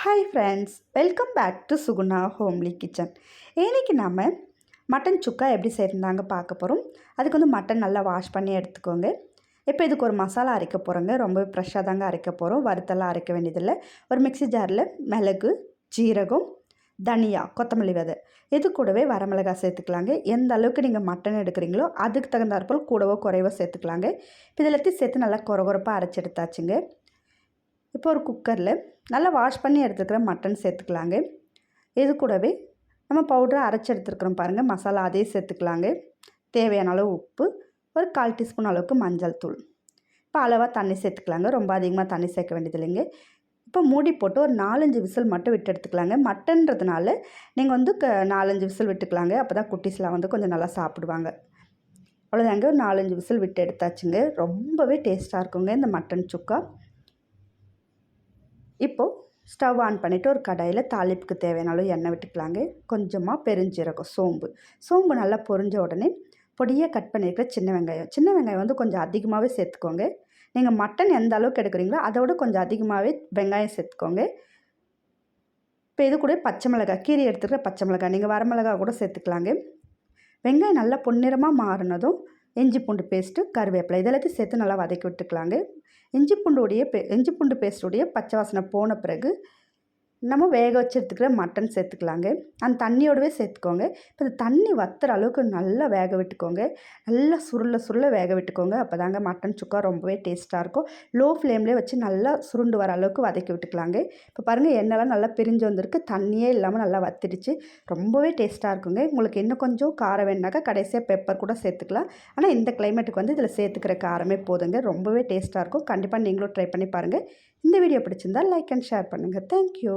Hi friends welcome back to Suguna homely kitchen இன்றைக்கி நம்ம mutton சுக்கா எப்படி செய்கிறாங்க பார்க்க போகிறோம் அதுக்கு வந்து மட்டன் நல்லா வாஷ் பண்ணி எடுத்துக்கோங்க. இப்போ இதுக்கு ஒரு மசாலா அரைக்க போகிறோங்க ரொம்ப ஃப்ரெஷ்ஷாக தாங்க அரைக்க போகிறோம் வறுத்தெல்லாம் அரைக்க வேண்டியதில்லை. ஒரு மிக்ஸி ஜாரில் மிளகு ஜீரகம் தனியா கொத்தமல்லி விதை. இது கூடவே வரமிளகாய் சேர்த்துக்கலாங்க. எந்த அளவுக்கு நீங்கள் மட்டன் எடுக்கிறீங்களோ அதுக்கு தகுந்தாற்போல் கூடவோ குறைவோ சேர்த்துக்கலாங்க. இப்போ இது எல்லாத்தையும் சேர்த்து நல்லா குறகுறப்பாக அரைச்சி எடுத்தாச்சுங்க. இப்போ ஒரு குக்கரில் நல்லா வாஷ் பண்ணி எடுத்துக்கிற மட்டன் சேர்த்துக்கலாங்க. இது கூடவே நம்ம பவுடரை அரைச்சி எடுத்துருக்குறோம் பாருங்கள் மசாலா அதே சேர்த்துக்கலாங்க. தேவையான அளவு உப்பு ஒரு கால் டீஸ்பூன் அளவுக்கு மஞ்சள் தூள். இப்போ அளவாக தண்ணி சேர்த்துக்கலாங்க ரொம்ப அதிகமாக தண்ணி சேர்க்க வேண்டியது இல்லைங்க இப்போ மூடி போட்டு ஒரு நாலஞ்சு விசில் மட்டும் விட்டு எடுத்துக்கலாங்க. மட்டன்றதுனால நீங்கள் வந்து க நாலஞ்சு விசில் விட்டுக்கலாங்க அப்போ தான் குட்டீஸ்லாம் வந்து கொஞ்சம் நல்லா சாப்பிடுவாங்க. அவ்வளோதாங்க ஒரு நாலஞ்சு விசில் விட்டு எடுத்தாச்சுங்க. ரொம்பவே டேஸ்ட்டாக இருக்குங்க இந்த மட்டன் சுக்கா. இப்போது ஸ்டவ் ஆன் பண்ணிவிட்டு ஒரு கடாயில் தாளிப்புக்கு தேவையான அளவு எண்ணெய் விட்டுக்கலாங்க. கொஞ்சமாக பெருஞ்சீரகம் சோம்பு. சோம்பு நல்லா பொரிஞ்ச உடனே பொடியாக கட் பண்ணியிருக்கிற சின்ன வெங்காயம். சின்ன வெங்காயம் வந்து கொஞ்சம் அதிகமாகவே சேர்த்துக்கோங்க. நீங்கள் மட்டன் எந்த அளவுக்கு எடுக்கிறீங்களோ அதோட கொஞ்சம் அதிகமாகவே வெங்காயம் சேர்த்துக்கோங்க. இப்போ இது கூட பச்சை மிளகாய் கீரை எடுத்துக்கிற பச்சை மிளகாய். நீங்கள் வரமிளகா கூட சேர்த்துக்கலாங்க. வெங்காயம் நல்லா பொன்னிறமாக மாறினதும் இஞ்சி பூண்டு பேஸ்ட்டு கருவேப்பிலை இதெல்லாத்தையும் சேர்த்து நல்லா வதக்கி விட்டுக்கலாங்க. இஞ்சி பூண்டுடைய பே இஞ்சி பூண்டு பேஸ்ட்டுடைய பச்சை வாசனை போன பிறகு நம்ம வேக வச்சுருக்கிற மட்டன் சேர்த்துக்கலாங்க. அந்த தண்ணியோடவே சேர்த்துக்கோங்க. இப்போ இந்த தண்ணி வத்துற அளவுக்கு நல்லா வேக விட்டுக்கோங்க. நல்லா சுருள சுருள வேக விட்டுக்கோங்க. அப்போ தாங்க மட்டன் சுக்கா ரொம்பவே டேஸ்ட்டாக இருக்கும். லோ ஃப்ளேம்லேயே வச்சு நல்லா சுருண்டு வர அளவுக்கு வதக்கி விட்டுக்கலாங்க. இப்போ பாருங்கள் எண்ணெய்லாம் நல்லா பிரிஞ்சு வந்திருக்கு. தண்ணியே இல்லாமல் நல்லா வத்திடுச்சு. ரொம்பவே டேஸ்ட்டாக இருக்குங்க. உங்களுக்கு இன்னும் கொஞ்சம் காரம் வேணாக்கா கடைசியாக பெப்பர் கூட சேர்த்துக்கலாம். ஆனால் இந்த கிளைமேட்டுக்கு வந்து இதில் சேர்த்துக்கிற காரமே போதுங்க. ரொம்பவே டேஸ்ட்டாக இருக்கும். கண்டிப்பாக நீங்களும் ட்ரை பண்ணி பாருங்கள் இந்த வீடியோ பிடிச்சிருந்தால் லைக் அண்ட் ஷேர் பண்ணுங்கள் தேங்க்யூ